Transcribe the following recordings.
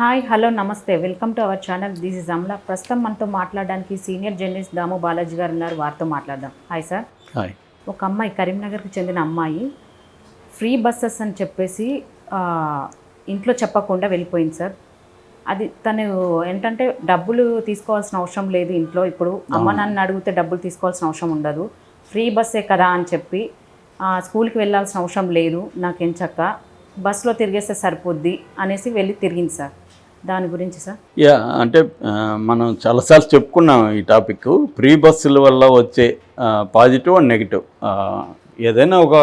Hi hello నమస్తే. Welcome to our channel. This is Amala. ప్రస్తుతం మనతో మాట్లాడడానికి సీనియర్ జర్నలిస్ట్ దాము బాలాజీ గారు ఉన్నారు. వారితో మాట్లాడదాం. Hi sir. హాయ్. ఒక అమ్మాయి కరీంనగర్కి చెందిన అమ్మాయి ఫ్రీ బస్సెస్ అని చెప్పేసి ఇంట్లో చెప్పకుండా వెళ్ళిపోయింది సార్. అది తను ఏంటంటే డబ్బులు తీసుకోవాల్సిన అవసరం లేదు ఇంట్లో. ఇప్పుడు అమ్మ నాన్న అడిగితే డబ్బులు తీసుకోవాల్సిన అవసరం ఉండదు. ఫ్రీ బస్సే కదా అని చెప్పి స్కూల్కి వెళ్ళాల్సిన అవసరం లేదు. నాకేం చక్క. బస్సులో తిరిగేస్తే సరిపోద్ది అనేసి వెళ్ళి తిరిగింది సార్. దాని గురించి సార్? యా అంటే మనం చాలాసార్లు చెప్పుకున్నాం ఈ టాపిక్. ప్రీ బస్సుల వల్ల వచ్చే పాజిటివ్ అండ్ నెగిటివ్. ఏదైనా ఒక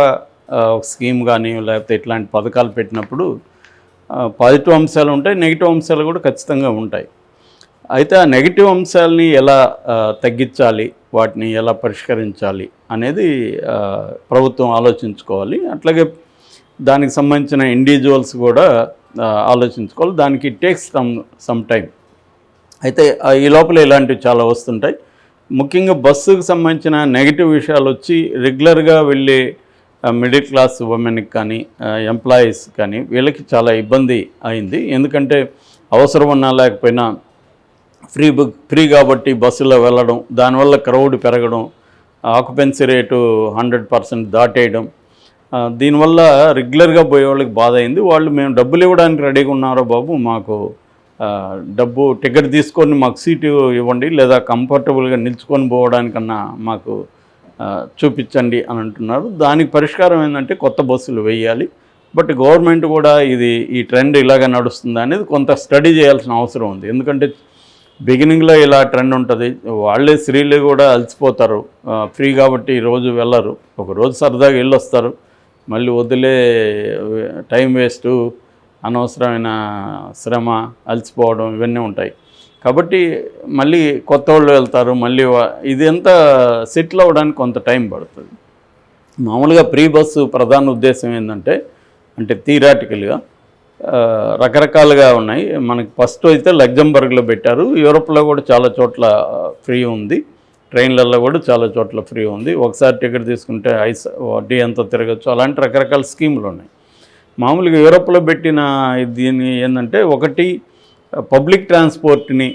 స్కీమ్ కానీ లేకపోతే ఇట్లాంటి పథకాలు పెట్టినప్పుడు పాజిటివ్ అంశాలు ఉంటాయి నెగిటివ్ అంశాలు కూడా ఖచ్చితంగా ఉంటాయి. అయితే ఆ నెగిటివ్ అంశాలని ఎలా తగ్గించాలి వాటిని ఎలా పరిష్కరించాలి అనేది ప్రభుత్వం ఆలోచించుకోవాలి. అట్లాగే దానికి సంబంధించిన ఇండివిజువల్స్ కూడా ఆలోచించుకోవాలి. దానికి it takes some some time అయితే ఈ లోపల ఇలాంటివి చాలా వస్తుంటాయి. ముఖ్యంగా బస్సుకు సంబంధించిన నెగిటివ్ విషయాలు వచ్చి రెగ్యులర్గా వెళ్ళే మిడిల్ క్లాస్ ఉమెన్కి కానీ ఎంప్లాయీస్ కానీ వీళ్ళకి చాలా ఇబ్బంది అయింది. ఎందుకంటే అవసరం ఉన్నా లేకపోయినా ఫ్రీ బుక్ ఫ్రీ కాబట్టి బస్సులో వెళ్ళడం దానివల్ల క్రౌడ్ పెరగడం ఆక్యుపెన్సీ రేటు హండ్రెడ్ పర్సెంట్ దాటేయడం దీనివల్ల రెగ్యులర్గా పోయే వాళ్ళకి బాధ అయింది వాళ్ళు మేము డబ్బులు ఇవ్వడానికి రెడీగా ఉన్నారో బాబు? మాకు డబ్బు టికెట్ తీసుకొని మాకు సీటు ఇవ్వండి లేదా కంఫర్టబుల్గా నిల్చుకొని పోవడానికన్నా మాకు చూపించండి అని అంటున్నారు. దానికి పరిష్కారం ఏంటంటే కొత్త బస్సులు వేయాలి. బట్ గవర్నమెంట్ కూడా ఇది ఈ ట్రెండ్ ఇలాగ నడుస్తుంది అనేది కొంత స్టడీ చేయాల్సిన అవసరం ఉంది. ఎందుకంటే బిగినింగ్లో ఇలా ట్రెండ్ ఉంటుంది. వాళ్ళే స్త్రీలు కూడా అలసిపోతారు. ఫ్రీ కాబట్టి రోజు వెళ్ళరు. ఒక రోజు సరదాగా వెళ్ళొస్తారు. మళ్ళీ వదిలే టైం వేస్ట్ అనవసరమైన శ్రమ అలసిపోవడం ఇవన్నీ ఉంటాయి. కాబట్టి మళ్ళీ కొత్త వాళ్ళు వెళ్తారు మళ్ళీ ఇదంతా ఇది ఎంత సెటిల్ అవ్వడానికి కొంత టైం పడుతుంది. మామూలుగా ప్రీ బస్సు ప్రధాన ఉద్దేశం ఏంటంటే అంటే థియరాటికల్గా రకరకాలుగా ఉన్నాయి. మనకి ఫస్ట్ అయితే లగ్జంబర్గ్లో పెట్టారు. యూరోప్లో కూడా చాలా చోట్ల ఫ్రీ ఉంది. ట్రైన్లలో కూడా చాలా చోట్ల ఫ్రీ ఉంది. ఒకసారి టికెట్ తీసుకుంటే ఐస్ వడ్డీ ఎంత తిరగచ్చు. అలాంటి రకరకాల స్కీములు ఉన్నాయి. మామూలుగా యూరోప్లో పెట్టిన దీన్ని ఏంటంటే ఒకటి పబ్లిక్ ట్రాన్స్పోర్ట్ని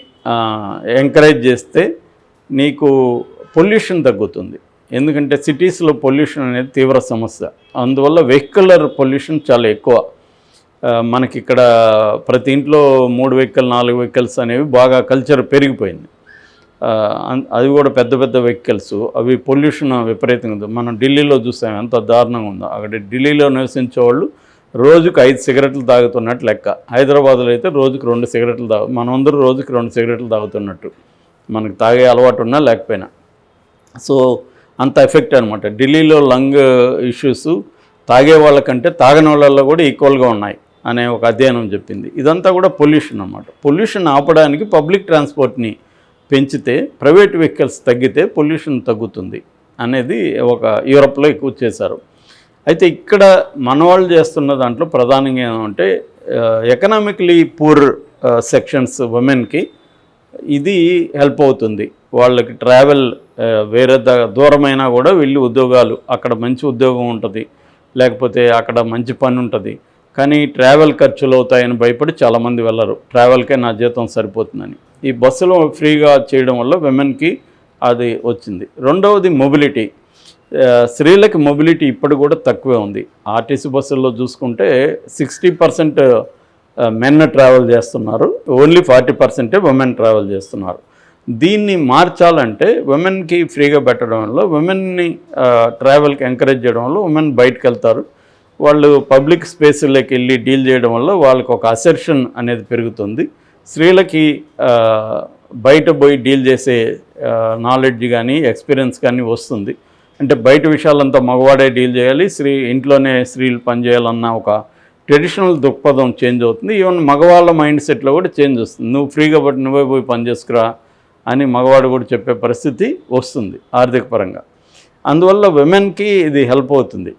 ఎంకరేజ్ చేస్తే నీకు పొల్యూషన్ తగ్గుతుంది. ఎందుకంటే సిటీస్లో పొల్యూషన్ అనేది తీవ్ర సమస్య. అందువల్ల వెహికలర్ పొల్యూషన్ చాలా ఎక్కువ. మనకి ఇక్కడ ప్రతి ఇంట్లో మూడు వెహికల్ నాలుగు వెహికల్స్ అనేవి బాగా కల్చర్ పెరిగిపోయింది. అది కూడా పెద్ద పెద్ద వెహికల్స్ అవి పొల్యూషన్ విపరీతంగా ఉంది. మనం ఢిల్లీలో చూసాం ఎంత దారుణంగా ఉందో. అక్కడ ఢిల్లీలో నివసించే వాళ్ళు రోజుకు ఐదు సిగరెట్లు తాగుతున్నట్టు లెక్క. హైదరాబాద్లో అయితే రోజుకు రెండు సిగరెట్లు తాగు మనందరూ రోజుకి రెండు సిగరెట్లు తాగుతున్నట్టు. మనకు తాగే అలవాటు ఉన్నా లేకపోయినా. సో అంత ఎఫెక్ట్ అనమాట ఢిల్లీలో లంగ్ ఇష్యూస్ తాగే వాళ్ళకంటే తాగని వాళ్ళల్లో కూడా ఈక్వల్గా ఉన్నాయి అనే ఒక అధ్యయనం చెప్పింది. ఇదంతా కూడా పొల్యూషన్ అనమాట పొల్యూషన్ ఆపడానికి పబ్లిక్ ట్రాన్స్పోర్ట్ని పెంచితే ప్రైవేట్ వెహికల్స్ తగ్గితే పొల్యూషన్ తగ్గుతుంది అనేది ఒక యూరప్లో ఎక్కువ చేశారు. అయితే ఇక్కడ మన వాళ్ళు చేస్తున్న దాంట్లో ప్రధానంగా ఏమంటే ఎకనామికలీ పూర్ సెక్షన్స్ ఉమెన్కి ఇది హెల్ప్ అవుతుంది. వాళ్ళకి ట్రావెల్ వేరే ద దూరమైనా కూడా వెళ్ళి ఉద్యోగాలు అక్కడ మంచి ఉద్యోగం ఉంటుంది. లేకపోతే అక్కడ మంచి పని ఉంటుంది. కానీ ట్రావెల్ ఖర్చులు అవుతాయని భయపడి చాలామంది వెళ్ళరు. ట్రావెల్కే నా జీతం సరిపోతుందని. ఈ బస్సులో ఫ్రీగా చేయడం వల్ల విమెన్కి అది వచ్చింది. రెండవది మొబిలిటీ స్త్రీలకు మొబిలిటీ ఇప్పుడు కూడా తక్కువే ఉంది. ఆర్టీసీ బస్సుల్లో చూసుకుంటే సిక్స్టీ పర్సెంట్ మెన్ ట్రావెల్ చేస్తున్నారు. ఓన్లీ ఫార్టీ పర్సెంటే ఉమెన్ ట్రావెల్ చేస్తున్నారు. దీన్ని మార్చాలంటే ఉమెన్కి ఫ్రీగా పెట్టడం వల్ల ఉమెన్ని ట్రావెల్కి ఎంకరేజ్ చేయడం వల్ల ఉమెన్ బయటకు వెళ్తారు. వాళ్ళు పబ్లిక్ స్పేస్లోకి వెళ్ళి డీల్ చేయడం వల్ల వాళ్ళకు ఒక అసెర్షన్ అనేది పెరుగుతుంది. స్త్రీలకి బయట పోయి డీల్ చేసే నాలెడ్జ్ కానీ ఎక్స్పీరియన్స్ కానీ వస్తుంది. అంటే బయట విషయాలంతా మగవాడే డీల్ చేయాలి స్త్రీ ఇంట్లోనే స్త్రీలు పనిచేయాలన్న ఒక ట్రెడిషనల్ దృక్పథం చేంజ్ అవుతుంది. ఈవెన్ మగవాళ్ళ మైండ్ సెట్లో కూడా చేంజ్ వస్తుంది. నువ్వు ఫ్రీగా బట్టి నువ్వే పోయి పనిచేసుకురా అని మగవాడు కూడా చెప్పే పరిస్థితి వస్తుంది ఆర్థిక పరంగా. అందువల్ల విమెన్కి ఇది హెల్ప్ అవుతుంది.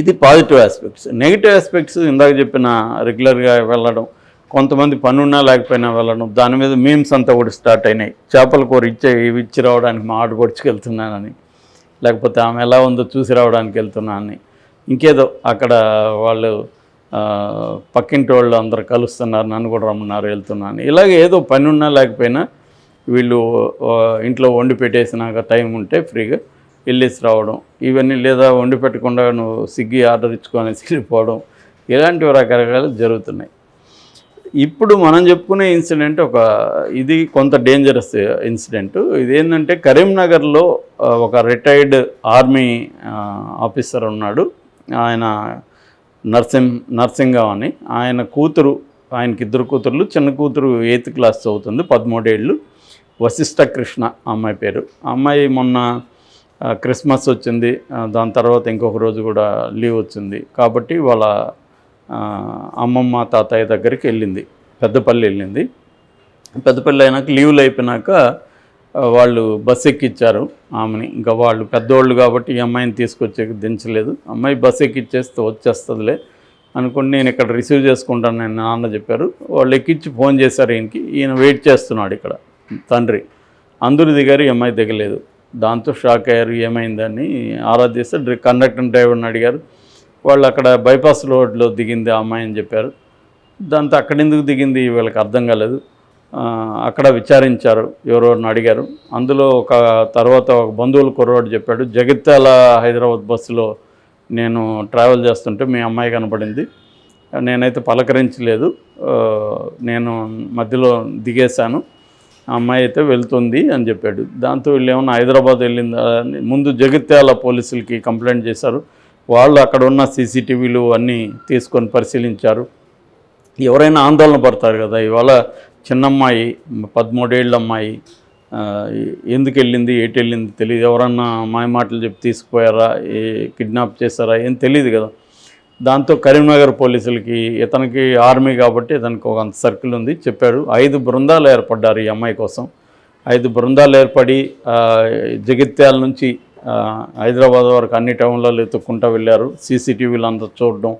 ఇది పాజిటివ్ ఆస్పెక్ట్స్ నెగిటివ్ ఆస్పెక్ట్స్ ఇందాక చెప్పిన రెగ్యులర్గా వెళ్ళడం కొంతమంది పనున్నా లేకపోయినా వెళ్ళడం దాని మీద మీమ్స్ అంతా కూడా స్టార్ట్ అయినాయి. చేపల కూర ఇచ్చే ఇవి ఇచ్చి రావడానికి మా ఆడు వెళ్తున్నానని లేకపోతే ఆమె ఎలా ఉందో చూసి రావడానికి వెళ్తున్నానని. ఇంకేదో అక్కడ వాళ్ళు పక్కింటి వాళ్ళు అందరు కలుస్తున్నారు నన్ను కూడా రమ్మన్నారు వెళ్తున్నాను ఇలాగే ఏదో పని ఉన్నా లేకపోయినా వీళ్ళు ఇంట్లో వండి పెట్టేసినాక టైం ఉంటే ఫ్రీగా వెళ్ళేసి రావడం. ఇవన్నీ లేదా వండి పెట్టకుండా నువ్వు స్విగ్గీ ఆర్డర్ ఇచ్చుకొని వెళ్ళిపోవడం. ఇలాంటివి రకరకాలు జరుగుతున్నాయి. ఇప్పుడు మనం చెప్పుకునే ఇన్సిడెంట్ ఒక ఇది కొంత డేంజరస్ ఇన్సిడెంట్. ఇదేంటంటే కరీంనగర్లో ఒక రిటైర్డ్ ఆర్మీ ఆఫీసర్ ఉన్నాడు. ఆయన నర్సింగ్ నర్సింగం అని ఆయన కూతురు ఆయనకి ఇద్దరు కూతుర్లు. చిన్న కూతురు ఎయిత్ క్లాస్ చదువుతుంది పదమూడేళ్ళు వశిష్ఠ కృష్ణ అమ్మాయి పేరు. అమ్మాయి మొన్న క్రిస్మస్ వచ్చింది. దాని తర్వాత ఇంకొక రోజు కూడా లీవ్ వచ్చింది. కాబట్టి వాళ్ళ అమ్మమ్మ తాతయ్య దగ్గరికి వెళ్ళింది. పెద్దపల్లి వెళ్ళింది. పెద్దపల్లి అయినాక లీవ్లు అయిపోయినాక వాళ్ళు బస్ ఎక్కిచ్చారు ఆమెని. ఇంకా వాళ్ళు పెద్దోళ్ళు కాబట్టి ఈ అమ్మాయిని తీసుకొచ్చే దించలేదు. అమ్మాయి బస్ ఎక్కిచ్చేస్తే వచ్చేస్తుందిలే అనుకుని నేను ఇక్కడ రిసీవ్ చేసుకుంటాను నేను నాన్న చెప్పారు. వాళ్ళు ఎక్కించి ఫోన్ చేశారు ఈయనకి. ఈయన వెయిట్ చేస్తున్నాడు ఇక్కడ తండ్రి. అందరు దిగారు ఈ అమ్మాయి దిగలేదు. దాంతో షాక్ అయ్యారు ఏమైందని ఆరా కండక్టర్ డ్రైవర్ని అడిగారు. వాళ్ళు అక్కడ బైపాస్ రోడ్లో దిగింది ఆ అమ్మాయి అని చెప్పారు. దాంతో అక్కడ ఎందుకు దిగింది వీళ్ళకి అర్థం కాలేదు. అక్కడ విచారించారు ఎవరెవరిని అడిగారు. అందులో ఒక తర్వాత ఒక బంధువులు కుర్రోడు చెప్పాడు జగిత్యాల హైదరాబాద్ బస్సులో నేను ట్రావెల్ చేస్తుంటే మీ అమ్మాయి కనపడింది. నేనైతే పలకరించలేదు. నేను మధ్యలో దిగేశాను. ఆ అమ్మాయి అయితే వెళ్తుంది అని చెప్పాడు. దాంతో వీళ్ళు ఏమన్నా హైదరాబాద్ వెళ్ళిందా అని ముందు జగిత్యాల పోలీసులకి కంప్లైంట్ చేశారు. వాళ్ళు అక్కడ ఉన్న సీసీటీవీలు అన్నీ తీసుకొని పరిశీలించారు. ఎవరైనా ఆందోళన పడతారు కదా ఇవాళ చిన్నమ్మాయి పదమూడేళ్ళ అమ్మాయి ఎందుకు వెళ్ళింది ఎటు వెళ్ళింది తెలియదు ఎవరన్నా మాయ మాటలు చెప్పి తీసుకుపోయారా ఏ కిడ్నాప్ చేశారా ఏం తెలియదు కదా. దాంతో కరీంనగర్ పోలీసులకి ఇతనికి ఆర్మీ కాబట్టి ఇతనికి ఒక అంత సర్కిల్ ఉంది చెప్పారు. ఐదు బృందాలు ఏర్పడ్డారు ఈ అమ్మాయి కోసం. ఐదు బృందాలు ఏర్పడి జగిత్యాల నుంచి హైదరాబాద్ వరకు అన్ని టౌన్లలో ఎత్తుక్కుంటూ వెళ్ళారు. సీసీటీవీలు అంతా చూడడం.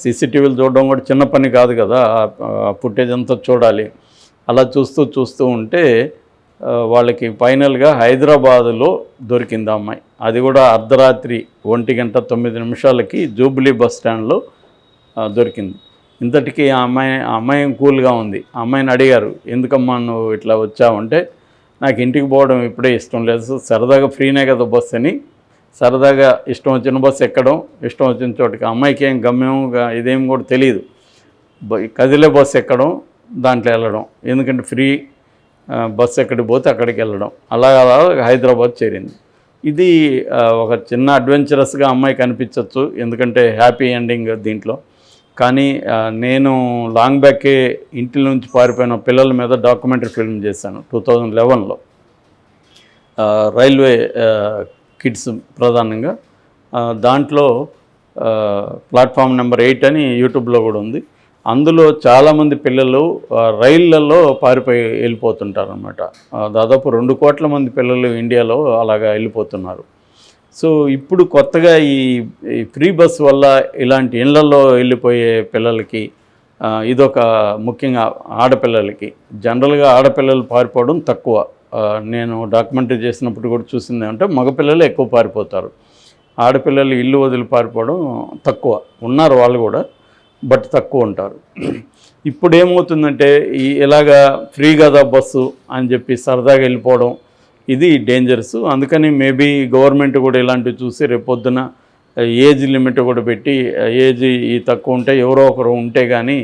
సీసీటీవీలు చూడడం కూడా చిన్న పని కాదు కదా. ఫుటేజ్ అంతా చూడాలి. అలా చూస్తూ చూస్తూ ఉంటే వాళ్ళకి ఫైనల్గా హైదరాబాదులో దొరికింది అమ్మాయి. అది కూడా అర్ధరాత్రి ఒంటి గంట తొమ్మిది నిమిషాలకి జూబ్లీ బస్ స్టాండ్లో దొరికింది. ఇంతటికీ ఆ అమ్మాయి ఆ అమ్మాయి కూల్గా ఉంది. ఆ అమ్మాయిని అడిగారు ఎందుకమ్మా నువ్వు ఇట్లా వచ్చావంటే నాకు ఇంటికి పోవడం ఇప్పుడే ఇష్టం లేదు. సరదాగా ఫ్రీనే కదా బస్ అని. సరదాగా ఇష్టం వచ్చిన బస్సు ఎక్కడం ఇష్టం వచ్చిన చోటుకి. అమ్మాయికి ఏం గమ్యంగా ఇదేం కూడా తెలియదు. కదిలే బస్సు ఎక్కడం దాంట్లో వెళ్ళడం. ఎందుకంటే ఫ్రీ బస్సు ఎక్కడికి పోతే అక్కడికి వెళ్ళడం. అలా అలా హైదరాబాద్ చేరింది. ఇది ఒక చిన్న అడ్వెంచరస్గా అమ్మాయి కనిపించవచ్చు ఎందుకంటే హ్యాపీ ఎండింగ్ దీంట్లో. కానీ నేను లాంగ్ బ్యాకే ఇంటి నుంచి పారిపోయిన పిల్లల మీద డాక్యుమెంటరీ ఫిల్మ్ చేశాను టూ థౌజండ్ లెవెన్లో. రైల్వే కిడ్స్ ప్రధానంగా. దాంట్లో ప్లాట్ఫామ్ నెంబర్ ఎయిట్ అని యూట్యూబ్లో కూడా ఉంది. అందులో చాలామంది పిల్లలు రైళ్ళలో రైళ్ళల్లో పారిపోయి వెళ్ళిపోతుంటారనమాట దాదాపు రెండు కోట్ల మంది పిల్లలు ఇండియాలో అలాగా వెళ్ళిపోతున్నారు. సో ఇప్పుడు కొత్తగా ఈ ఈ ఫ్రీ బస్ వల్ల ఇలాంటి ఇళ్ళలో వెళ్ళిపోయే పిల్లలకి ఇదొక ముఖ్యంగా ఆడపిల్లలకి. జనరల్గా ఆడపిల్లలు పారిపోవడం తక్కువ. నేను డాక్యుమెంటరీ చేసినప్పుడు కూడా చూసింది అంటే మగపిల్లలు ఎక్కువ పారిపోతారు. ఆడపిల్లలు ఇల్లు వదిలి పారిపోవడం తక్కువ. ఉన్నారు వాళ్ళు కూడా బట్ తక్కువ ఉంటారు. ఇప్పుడు ఏమవుతుందంటే ఈ ఇలాగా ఫ్రీ కదా బస్సు అని చెప్పి సరదాగా వెళ్ళిపోవడం ఇది డేంజరస్ అందుకని మేబీ గవర్నమెంట్ కూడా ఇలాంటివి చూసి రేపొద్దున ఏజ్ లిమిట్ కూడా పెట్టి ఏజ్ ఈ తక్కువ ఉంటే ఎవరో ఒకరు ఉంటే కానీ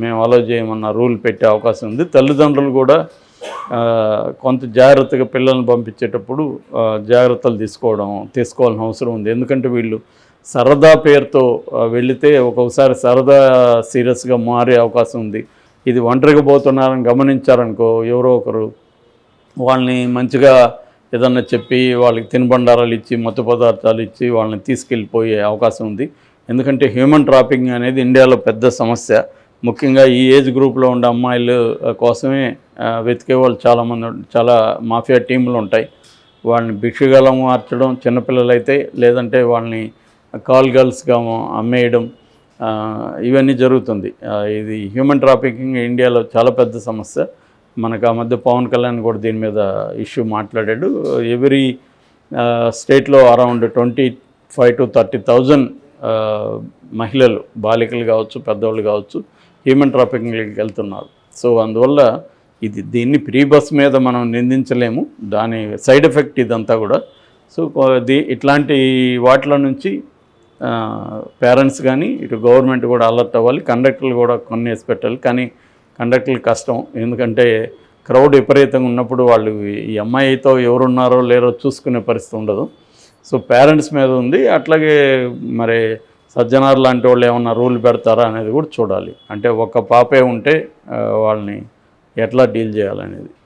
మేము అలో చేయమన్న రూల్ పెట్టే అవకాశం ఉంది. తల్లిదండ్రులు కూడా కొంత జాగ్రత్తగా పిల్లల్ని పంపించేటప్పుడు జాగ్రత్తలు తీసుకోవడం తీసుకోవాల్సిన అవసరం ఉంది. ఎందుకంటే వీళ్ళు సరదా పేరుతో వెళితే ఒక్కొక్కసారి సరదా సీరియస్గా మారే అవకాశం ఉంది. ఇది ఒంటరిగా పోతున్నారని గమనించారనుకో ఎవరో ఒకరు వాళ్ళని మంచిగా ఏదన్నా చెప్పి వాళ్ళకి తినుబండారాలు ఇచ్చి మత్తు పదార్థాలు ఇచ్చి వాళ్ళని తీసుకెళ్ళిపోయే అవకాశం ఉంది. ఎందుకంటే హ్యూమన్ ట్రాఫికింగ్ అనేది ఇండియాలో పెద్ద సమస్య. ముఖ్యంగా ఈ ఏజ్ గ్రూప్లో ఉండే అమ్మాయిలు కోసమే వెతికే వాళ్ళు చాలామంది చాలా మాఫియా టీంలు ఉంటాయి. వాళ్ళని భిక్షగలం మార్చడం చిన్నపిల్లలైతే లేదంటే వాళ్ళని కాల్ గర్ల్స్గా అమ్మేయడం ఇవన్నీ జరుగుతుంది. ఇది హ్యూమన్ ట్రాఫికింగ్ ఇండియాలో చాలా పెద్ద సమస్య. మనకు ఆ మధ్య పవన్ కళ్యాణ్ కూడా దీని మీద ఇష్యూ మాట్లాడాడు. ఎవ్రీ స్టేట్లో around twenty five to thirty thousand మహిళలు బాలికలు కావచ్చు పెద్దవాళ్ళు కావచ్చు హ్యూమన్ ట్రాఫికింగ్కి వెళ్తున్నారు. సో అందువల్ల ఇది దీన్ని ప్రీ బస్ మీద మనం నిందించలేము. దాని సైడ్ ఎఫెక్ట్ ఇదంతా కూడా. సో దీ ఇట్లాంటి వాటిల నుంచి పేరెంట్స్ కానీ ఇటు గవర్నమెంట్ కూడా అలర్ట్ అవ్వాలి. కండక్టర్లు కూడా కొన్ని వేసి పెట్టాలి కానీ కండక్టర్లు కష్టం. ఎందుకంటే క్రౌడ్ విపరీతంగా ఉన్నప్పుడు వాళ్ళు ఈ అమ్మాయితో ఎవరున్నారో లేరో చూసుకునే పరిస్థితి ఉండదు. సో పేరెంట్స్ మీద ఉంది. అట్లాగే మరి సజ్జనార్ లాంటి వాళ్ళు ఏమన్నా రూల్ పెడతారా అనేది కూడా చూడాలి. అంటే ఒక పాపే ఉంటే వాళ్ళని ఎట్లా డీల్ చేయాలనేది.